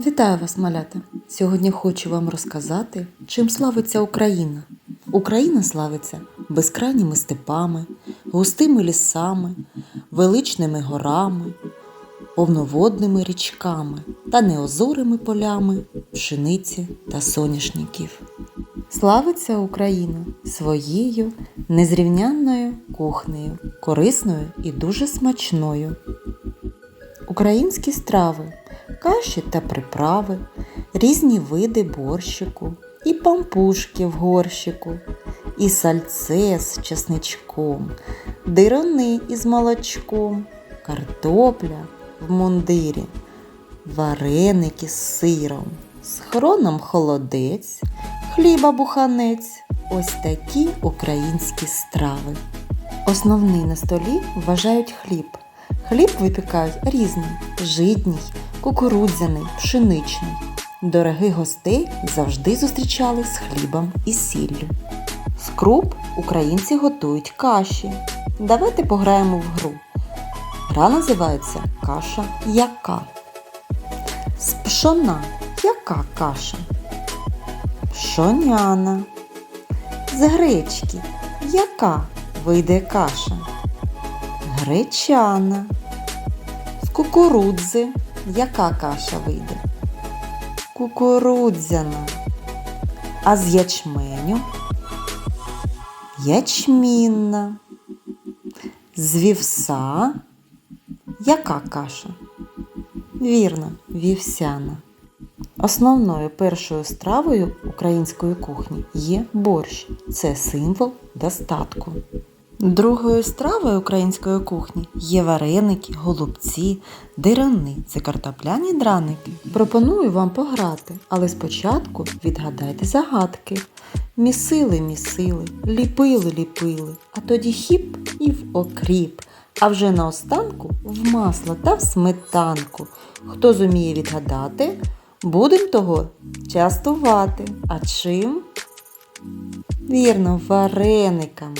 Вітаю вас, малята! Сьогодні хочу вам розказати, чим славиться Україна. Україна славиться безкрайніми степами, густими лісами, величними горами, повноводними річками та неозорими полями пшениці та соняшників. Славиться Україна своєю незрівнянною кухнею, корисною і дуже смачною. Українські страви, каші та приправи, різні види борщику, і пампушки в горщику, і сальце з чесничком, дирони із молочком, картопля в мундирі, вареники з сиром, з хроном холодець, хліба буханець. Ось такі українські страви. Основний на столі вважають хліб. Хліб випікають різний житній, кукурудзяний, пшеничний. Дорогих гостей завжди зустрічали з хлібом і сіллю. З круп українці готують каші. Давайте пограємо в гру. Гра називається Каша яка. З пшона яка каша? Пшоняна. З гречки яка вийде каша? Гречана. Кукурудзи яка каша вийде? Кукурудзяна. А з ячменю? Ячмінна. З вівса яка каша? Вірно, вівсяна. Основною першою стравою української кухні є борщ. Це символ достатку. Другою стравою української кухні є вареники, голубці, дирони. Це картопляні драники. Пропоную вам пограти, але спочатку відгадайте загадки. Місили, місили, ліпили, ліпили, а тоді хіп і в окріп. А вже наостанку в масло та в сметанку. Хто зуміє відгадати, будем того частувати. А чим? Вірно, варениками.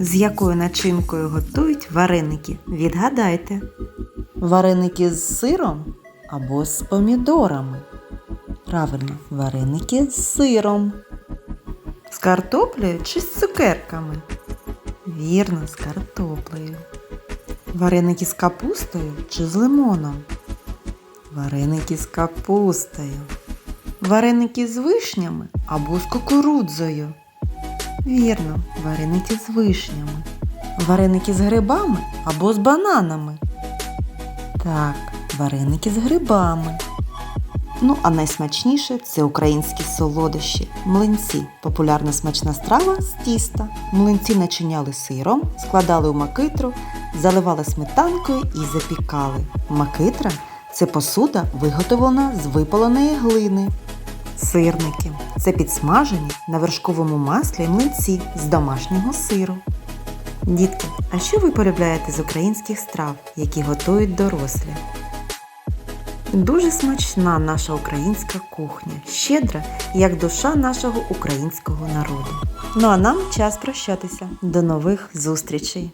З якою начинкою готують вареники? Відгадайте. Вареники з сиром або з помідорами. Правильно, вареники з сиром. З картоплею чи з цукерками? Вірно, з картоплею. Вареники з капустою чи з лимоном? Вареники з капустою. Вареники з вишнями або з кукурудзою. Вірно, вареники з вишнями. Вареники з грибами або з бананами. Так, вареники з грибами. Ну, а найсмачніше це українські солодощі. Млинці популярна смачна страва з тіста. Млинці начиняли сиром, складали у макитру, заливали сметанкою і запікали. Макитра це посуда, виготовлена з випаленої глини. Сирники це підсмажені на вершковому маслі млинці з домашнього сиру. Дітки, а що ви полюбляєте з українських страв, які готують дорослі? Дуже смачна наша українська кухня, щедра, як душа нашого українського народу. Ну а нам час прощатися. До нових зустрічей!